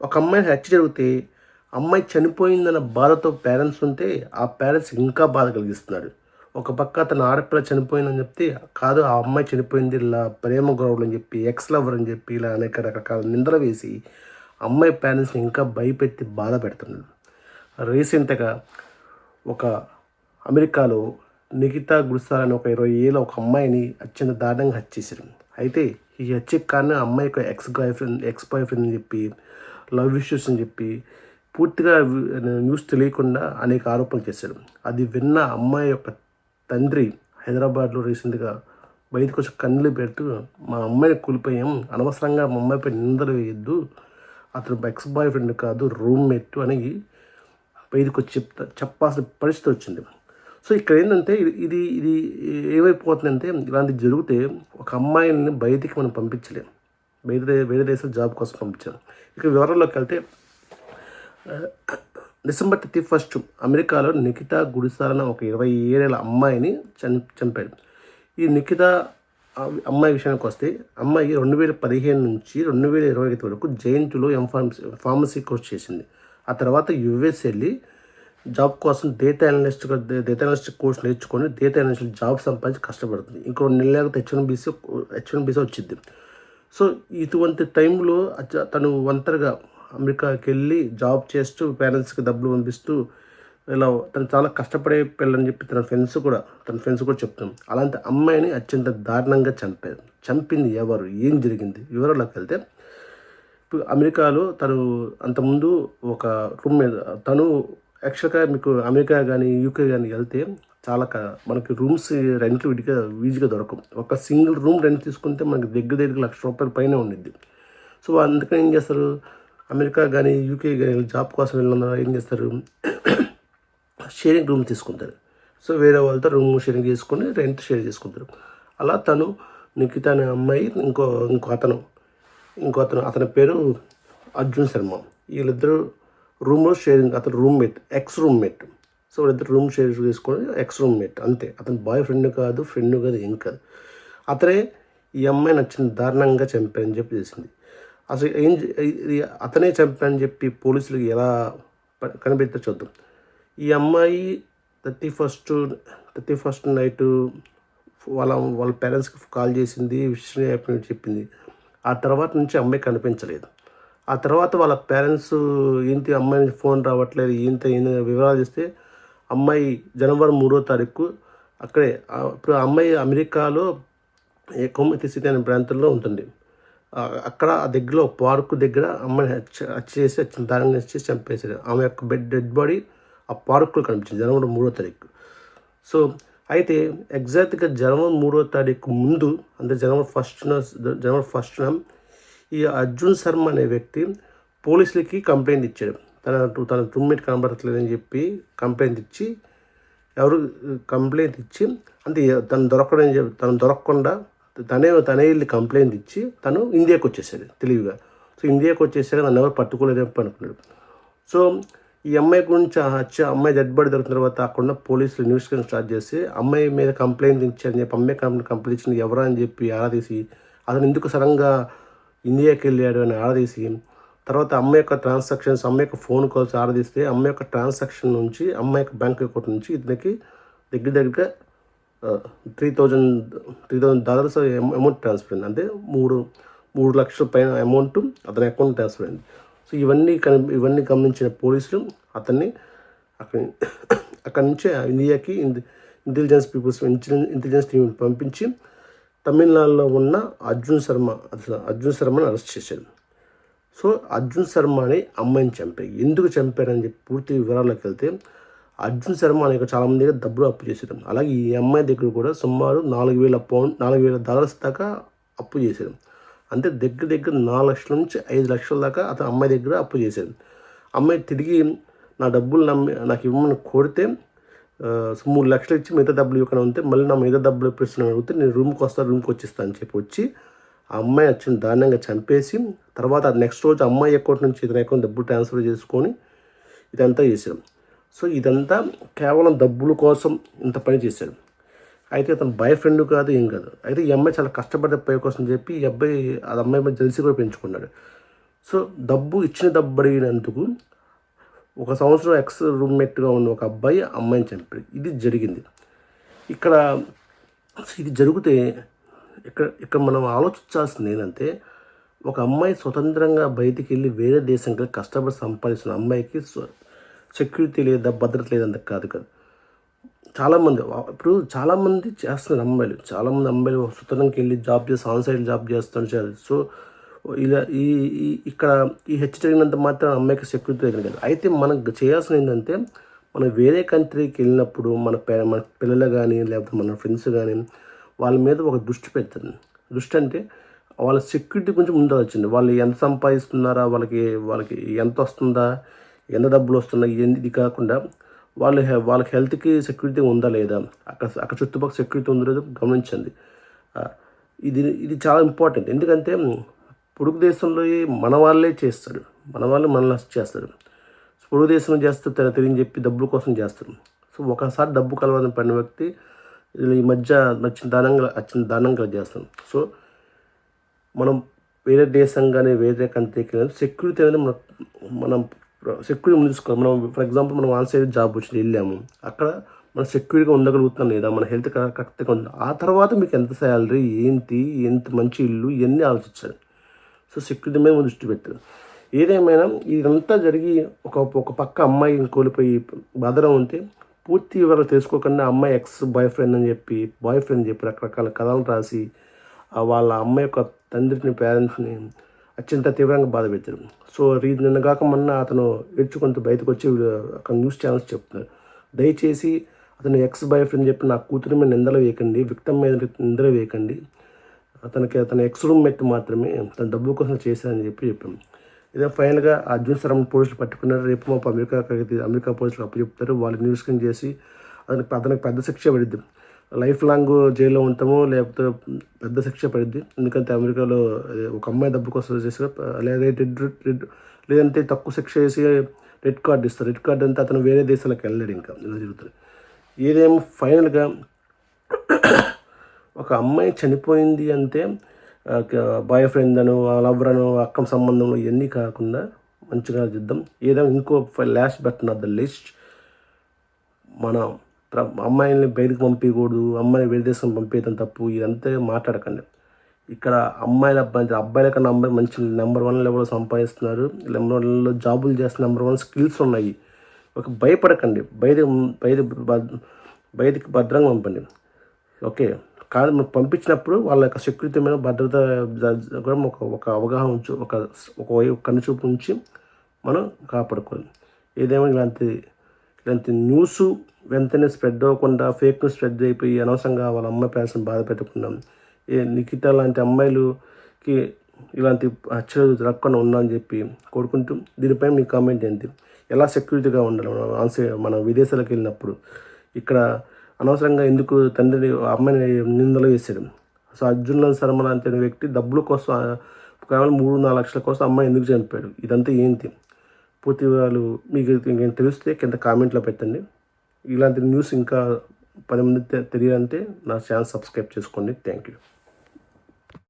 ఒక అమ్మాయిని హత్య జరిగితే అమ్మాయి చనిపోయిందన్న బాధతో పేరెంట్స్ ఉంటే ఆ పేరెంట్స్ ఇంకా బాధ కలిగిస్తున్నాడు ఒక పక్క అతను ఆడపిల్ల చనిపోయిందని చెప్తే కాదు ఆ అమ్మాయి చనిపోయింది ఇలా ప్రేమ గౌరవులు అని చెప్పి ఎక్స్ లవర్ అని చెప్పి ఇలా అనేక రకరకాల నిందలు వేసి అమ్మాయి పేరెంట్స్ని ఇంకా భయపెట్టి బాధ పెడుతున్నాడు రీసెంట్గా ఒక అమెరికాలో నిఖితా గుడిసార్ అనే ఒక ఇరవై ఏళ్ళ ఒక అమ్మాయిని అత్యంత దారుణంగా హత్య చేశారు. అయితే ఈ హత్యకు కారణం అమ్మాయి యొక్క ex boyfriend ex boyfriend అని చెప్పి లవ్ ఇష్యూస్ అని చెప్పి పూర్తిగా న్యూస్ తెలియకుండా అనేక ఆరోపణలు చేశారు. అది విన్న అమ్మాయి యొక్క తండ్రి హైదరాబాద్లో రీసెంట్గా బయటకు వచ్చి కన్నులు పెడుతూ మా అమ్మాయిని కూలిపోయాం అనవసరంగా మా అమ్మాయిపై నిందలు వేయద్దు అతను ఎక్స్ బాయ్ ఫ్రెండ్ కాదు రూమ్మేట్ అని బయటకు వచ్చి చెప్తా చెప్పాల్సిన పరిస్థితి వచ్చింది. సో ఇక్కడ ఏంటంటే ఇది ఇది ఇది ఏమైపోతుందంటే ఇలాంటివి జరిగితే ఒక అమ్మాయిని బయటికి మనం పంపించలేం. వేరే వేరే దేశం జాబ్ కోసం పంపించారు. ఇక వివరంలోకి వెళ్తే డిసెంబర్ థర్టీ ఫస్ట్ అమెరికాలో నిఖితా గుడిసారన ఒక ఇరవై ఏడేళ్ళ అమ్మాయిని చని చంపాడు ఈ నిఖితా అమ్మాయి విషయానికి వస్తే అమ్మాయి రెండు వేల పదిహేను నుంచి రెండు వేల ఇరవై ఐదు వరకు జేఎన్టీలో ఎంఫార్మసీ ఫార్మసీ కోర్స్ చేసింది. ఆ తర్వాత యుఎస్ వెళ్ళి జాబ్ కోసం data analyst data analyst course నేర్చుకొని డేటా అనలిస్ట్ జాబ్ సంపాదించి కష్టపడుతుంది. ఇంకో నెలలకు హెచ్ వన్ బీసీ బీసీ వచ్చింది. సో ఇటువంటి టైంలో తను ఒంటరిగా అమెరికాకి వెళ్ళి జాబ్ చేస్తూ పేరెంట్స్కి డబ్బులు పంపిస్తూ ఇలా తను చాలా కష్టపడే పిల్లని చెప్పి తన ఫ్రెండ్స్ కూడా తన ఫ్రెండ్స్ కూడా చెప్తాం. అలాంటి అమ్మాయిని అత్యంత దారుణంగా చంపారు. చంపింది ఎవరు? ఏం జరిగింది? వివరాలకు వెళ్తే ఇప్పుడు అమెరికాలో తను అంతకుముందు ఒక రూమ్ మీద తను యాక్చువల్గా మీకు అమెరికా కానీ యూకే కానీ వెళ్తే చాలా మనకి రూమ్స్ రెంట్లు విడిగా ఈజీగా దొరకవు. ఒక సింగిల్ రూమ్ రెంట్ తీసుకుంటే మనకి దగ్గర దగ్గర లక్ష రూపాయల పైన ఉండిద్ది. సో అందుకని ఏం చేస్తారు? అమెరికా కానీ యూకే కానీ జాబ్ కోసం వెళ్ళిన ఏం చేస్తారు? షేరింగ్ రూమ్ తీసుకుంటారు. సో వేరే వాళ్ళతో రూమ్ షేరింగ్ చేసుకుని రెంట్ షేర్ చేసుకుంటారు. అలా తను నిఖిత అనే అమ్మాయి ఇంకో ఇంకో అతను ఇంకో అతను అతని పేరు అర్జున్ శర్మ. వీళ్ళిద్దరూ రూమ్లో షేరింగ్ అతను రూమ్మేట్ ఎక్స్ రూమ్మేట్. సో వాళ్ళిద్దరు రూమ్ షేర్ చేసుకొని ఎక్స్ రూమ్మేట్ అంతే. అతను బాయ్ ఫ్రెండ్ కాదు ఫ్రెండ్ కాదు ఏం కాదు. అతనే ఈ అమ్మాయి నచ్చిన దారుణంగా చంపారని చెప్పి తెలిసింది. అసలు ఏం ఇది అతనే చంపారని చెప్పి పోలీసులకు ఎలా ప- కనిపెడితే చూద్దాం. ఈ అమ్మాయి thirty first thirty first night వాళ్ళ వాళ్ళ పేరెంట్స్కి కాల్ చేసింది విషయం అయిపోయినట్టు చెప్పింది. ఆ తర్వాత నుంచి అమ్మాయి కనిపించలేదు. ఆ తర్వాత వాళ్ళ పేరెంట్స్ ఏంటి అమ్మాయి నుంచి ఫోన్ రావట్లేదు ఏంటి ఏంటి వివరాలు చేస్తే అమ్మాయి జనవరి మూడో తారీఖు అక్కడే ఇప్పుడు ఆ అమ్మాయి అమెరికాలో కోమతి సిటీ అనే ప్రాంతంలో ఉంటుంది. అక్కడ ఆ దగ్గరలో పార్కు దగ్గర అమ్మాయిని హత్య చేసి హత్య దారుణంగా చేసి చంపేశారు. ఆమె యొక్క బెడ్ డెడ్ బాడీ ఆ పార్కులో కనిపించింది జనవరి మూడో తారీఖు. సో అయితే ఎగ్జాక్ట్గా జనవరి మూడో తారీఖు ముందు అంటే జనవరి ఫస్ట్న జనవరి ఫస్ట్న ఈ అర్జున్ శర్మ అనే వ్యక్తి పోలీసులకి కంప్లైంట్ ఇచ్చాడు. తన తన రూమ్మేట్ కనబడట్లేదని చెప్పి కంప్లైంట్ ఇచ్చి ఎవరు కంప్లైంట్ ఇచ్చి అంటే తను దొరకడం చెప్పి తను దొరకకుండా తనే తనే వెళ్ళి కంప్లైంట్ ఇచ్చి తను ఇండియాకి వచ్చేసాడు తెలివిగా. సో ఇండియాకి వచ్చేసాక నన్ను ఎవరు పట్టుకోలేదని అనుకున్నాడు. సో ఈ అమ్మాయి గురించి వచ్చి అమ్మాయి డెడ్ బాడీ దొరికిన తర్వాత అక్కడ పోలీసులు ఇన్వెస్టిగేషన్ స్టార్ట్ చేసి అమ్మాయి మీద కంప్లైంట్ ఇచ్చారని చెప్పి అమ్మాయి కంప్లైంట్ కంప్లైంట్ ఇచ్చింది ఎవరా అని చెప్పి ఆరాదీసి అతను ఎందుకు సడన్గా ఇండియాకి వెళ్ళాడు అని ఆరాదీసి తర్వాత అమ్మాయి యొక్క ట్రాన్సాక్షన్స్ అమ్మ యొక్క ఫోన్ కాల్స్ ఆరాధిస్తే అమ్మాయి యొక్క ట్రాన్సాక్షన్ నుంచి అమ్మాయి యొక్క బ్యాంక్ అకౌంట్ నుంచి ఇతనికి దగ్గర దగ్గర three thousand three thousand dollars amount transfer అయింది. అంటే మూడు మూడు లక్షల పైన అమౌంట్ అతని అకౌంట్ ట్రాన్స్ఫర్ అయింది. సో ఇవన్నీ కని ఇవన్నీ గమనించిన పోలీసులు అతన్ని అక్కడి అక్కడి నుంచి ఇండియాకి ఇంటెలిజెన్స్ పీపుల్స్ ఇంటెలిజెన్స్ టీం పంపించి తమిళనాడులో ఉన్న అర్జున్ శర్మ అసలు అర్జున్ శర్మని అరెస్ట్ చేశారు. సో అర్జున్ శర్మ అనే అమ్మాయిని చంపాయి. ఎందుకు చంపారని చెప్పి పూర్తి వివరాల్లోకి వెళ్తే అర్జున్ శర్మ అనే చాలామంది దగ్గర డబ్బులు అప్పు చేశారు అలాగే ఈ అమ్మాయి దగ్గర కూడా సుమారు నాలుగు వేల పౌండ్ నాలుగు వేల డాలర్స్ దాకా అప్పు చేశారు అంటే దగ్గర దగ్గర నాలుగు లక్షల నుంచి ఐదు లక్షల దాకా అతను అమ్మాయి దగ్గర అప్పు చేశారు అమ్మాయి తిరిగి నా డబ్బులు నమ్మి నాకు ఇవ్వమని కోరితే మూడు లక్షలు ఇచ్చి మిగతా డబ్బులు ఇవ్వకుండా ఉంటే మళ్ళీ నా మిగతా డబ్బులు ఎప్పుడు అడిగితే నేను రూమ్కి వస్తాను రూమ్కి వచ్చేస్తాను అని చెప్పి వచ్చి ఆ అమ్మాయి వచ్చిన దారుణంగా చంపేసి తర్వాత నెక్స్ట్ రోజు అమ్మాయి అకౌంట్ నుంచి ఇతని అకౌంట్ డబ్బులు ట్రాన్స్ఫర్ చేసుకొని ఇదంతా చేశాడు. సో ఇదంతా కేవలం డబ్బుల కోసం ఇంత పని చేశాడు. అయితే అతను బాయ్ ఫ్రెండ్ కాదు ఏం కాదు. అయితే ఈ అమ్మాయి చాలా కష్టపడ్డ పై కోసం చెప్పి ఈ అబ్బాయి ఆ అమ్మాయి మీద జెల్సీ కూడా పెంచుకున్నాడు. సో డబ్బు ఇచ్చిన డబ్బు అడిగినందుకు ఒక సంవత్సరం ఎక్స్ రూమ్మేట్గా ఉన్న ఒక అబ్బాయి అమ్మాయిని చంపాడు. ఇది జరిగింది. ఇక్కడ ఇది జరిగితే ఇక్కడ ఇక్కడ మనం ఆలోచించాల్సింది ఏంటంటే ఒక అమ్మాయి స్వతంత్రంగా బయటికి వెళ్ళి వేరే దేశంకి కష్టపడి సంపాదిస్తున్న అమ్మాయికి సెక్యూరిటీ లేదా భద్రత లేదంత కాదు కదా. చాలామంది ఇప్పుడు చాలామంది చేస్తున్నారు అమ్మాయిలు. చాలామంది అమ్మాయిలు స్వతంత్రంకి వెళ్ళి జాబ్ చేసి ఆన్ సైడ్ జాబ్ చేస్తున్నారు సో ఇలా ఈ ఈ ఇక్కడ ఈ హెచ్చు జరిగినంత మాత్రం అమ్మాయికి సెక్యూరిటీ లేదు కదా. అయితే మనకు చేయాల్సిన ఏంటంటే మనం వేరే కంట్రీకి వెళ్ళినప్పుడు మన పే మన పిల్లలు కానీ లేకపోతే మన ఫ్రెండ్స్ కానీ వాళ్ళ మీద ఒక దృష్టి పెట్టింది. దృష్టి అంటే వాళ్ళ సెక్యూరిటీ గురించి ముందు వచ్చింది. వాళ్ళు ఎంత సంపాదిస్తున్నారా? వాళ్ళకి వాళ్ళకి ఎంత వస్తుందా? ఎంత డబ్బులు వస్తున్నాయి? ఇది కాకుండా వాళ్ళ వాళ్ళకి హెల్త్కి సెక్యూరిటీ ఉందా లేదా? అక్కడ అక్కడ చుట్టుపక్కల సెక్యూరిటీ ఉందో లేదో గమనించండి. ఇది ఇది చాలా ఇంపార్టెంట్ ఎందుకంటే పొడుగు దేశంలో మన వాళ్ళే చేస్తారు. మన వాళ్ళు మనల్ని చేస్తారు. పొడుగు దేశంలో చేస్తే తెలియని చెప్పి డబ్బుల కోసం చేస్తారు. సో ఒకసారి డబ్బు కలవాలని పడిన వ్యక్తి ఈ మధ్య నచ్చిన దానంగా వచ్చిన దానంగా చేస్తాం సో మనం వేరే దేశం కానీ వేరే కంట్రీకి కానీ సెక్యూరిటీ అనేది మన మనం సెక్యూరిటీ ముందు తీసుకోవాలి. మనం ఫర్ ఎగ్జాంపుల్ మనం ఆన్ సైడ్ జాబ్ వచ్చి వెళ్ళాము. అక్కడ మనం సెక్యూరిటీగా ఉండగలుగుతున్నాం లేదా? మన హెల్త్ కరెక్ట్గా ఉంది? ఆ తర్వాత మీకు ఎంత శాలరీ ఏంటి ఎంత మంచి ఇల్లు ఇవన్నీ ఆలోచించాలి. సో సెక్యూరిటీ మీద దృష్టి పెట్టారు ఏదేమైనా ఇదంతా జరిగి ఒక ఒక పక్క అమ్మాయి కోల్పోయి బాధలో ఉంటే పూర్తి వివరాలు తెలుసుకోకుండా అమ్మాయి ఎక్స్ బాయ్ ఫ్రెండ్ అని చెప్పి బాయ్ ఫ్రెండ్ చెప్పి రకరకాల కథలు రాసి వాళ్ళ అమ్మాయి యొక్క తండ్రిని పేరెంట్స్ని అత్యంత తీవ్రంగా బాధ పెట్టారు. సో రీ నిన్న కాక మొన్న అతను ఏడ్చుకుంటూ బయటకు వచ్చి అక్కడ న్యూస్ ఛానల్స్ చెప్తున్నారు. దయచేసి అతను ఎక్స్ బాయ్ ఫ్రెండ్ చెప్పి నా కూతురి మీద నిందలు వేయకండి విక్టమ్ మీద నిందలు వేయకండి. అతనికి అతను ఎక్స్ రూమ్మేట్ మాత్రమే తన డబ్బు కోసం చేశారని చెప్పి చెప్పాం. ఇదే ఫైనల్గా అర్జున్ సరం పోలీసులు పట్టుకున్నారు. రేపు మా అమెరికా అమెరికా పోలీసులు అప్పు చెప్తారు. వాళ్ళు న్యూస్కిన్ చేసి అతనికి అతనికి పెద్ద శిక్ష పడిద్ది. లైఫ్ లాంగ్ జైల్లో ఉంటాము లేకపోతే పెద్ద శిక్ష పడిద్ది. ఎందుకంటే అమెరికాలో ఒక అమ్మాయి డబ్బు కోసం చేసిన లేదా రెడ్ రెడ్ లేదంటే తక్కువ శిక్ష చేసి రెడ్ కార్డు ఇస్తారు. రెడ్ కార్డ్ అంటే అతను వేరే దేశాలకు వెళ్ళాడు ఇంకా. ఇలా జరుగుతుంది. ఏదేమో ఫైనల్గా ఒక అమ్మాయి చనిపోయింది అంటే బాయ్ ఫ్రెండ్ అను లవర్ అను అక్కం సంబంధంలో ఇవన్నీ కాకుండా మంచిగా చూద్దాం ఏదో ఇంకో last but not the least మన అమ్మాయిని బయటకు పంపించకూడదు అమ్మాయిని వేరే దేశం పంపించడం తప్పు ఇదంతా మాట్లాడకండి. ఇక్కడ అమ్మాయిల అబ్బాయిల కన్నా అమ్మాయి మంచి నెంబర్ వన్ లెవెల్లో సంపాదిస్తున్నారు. నెంబర్ వన్లో జాబులు చేస్తున్న నెంబర్ వన్ స్కిల్స్ ఉన్నాయి. ఒక భయపడకండి. బయట బయట భ- బయటికి భద్రంగా పంపండి. ఓకే? కాదు మనం పంపించినప్పుడు వాళ్ళ యొక్క సెక్యూరిటీ మీద భద్రత కూడా ఒక ఒక అవగాహన ఉంచు ఒక ఒక కన్నుచూపు ఉంచి మనం కాపాడుకోవాలి. ఏదేమో ఇలాంటి ఇలాంటి న్యూస్ వెంటనే స్ప్రెడ్ అవ్వకుండా ఫేక్ న్యూస్ స్ప్రెడ్ అయిపోయి అనవసరంగా వాళ్ళ అమ్మాయి పేరెంట్స్ని బాధ పెట్టకుండా ఏ నిఖిత లాంటి అమ్మాయిలుకి ఇలాంటి హత్యలు జరగకుండా ఉండాలని చెప్పి కోరుకుంటూ దీనిపై మీ కామెంట్ ఏంటి? ఎలా సెక్యూరిటీగా ఉండాలి? మనం ఆన్సర్ మనం విదేశాలకు వెళ్ళినప్పుడు ఇక్కడ అనవసరంగా ఎందుకు తండ్రిని అమ్మాయిని నిందలు వేసాడు సో అర్జున్ శర్మ లాంటి వ్యక్తి డబ్బుల కోసం కేవలం మూడు నాలుగు లక్షల కోసం అమ్మాయి ఎందుకు చనిపోయాడు ఇదంతా ఏంటి? పూర్తి వివరాలు మీకు ఇంకేం తెలిస్తే కింద కామెంట్లో పెట్టండి. ఇలాంటి న్యూస్ ఇంకా పది మంది తెలియాలంటే నా ఛానల్ సబ్స్క్రైబ్ చేసుకోండి. Thank you.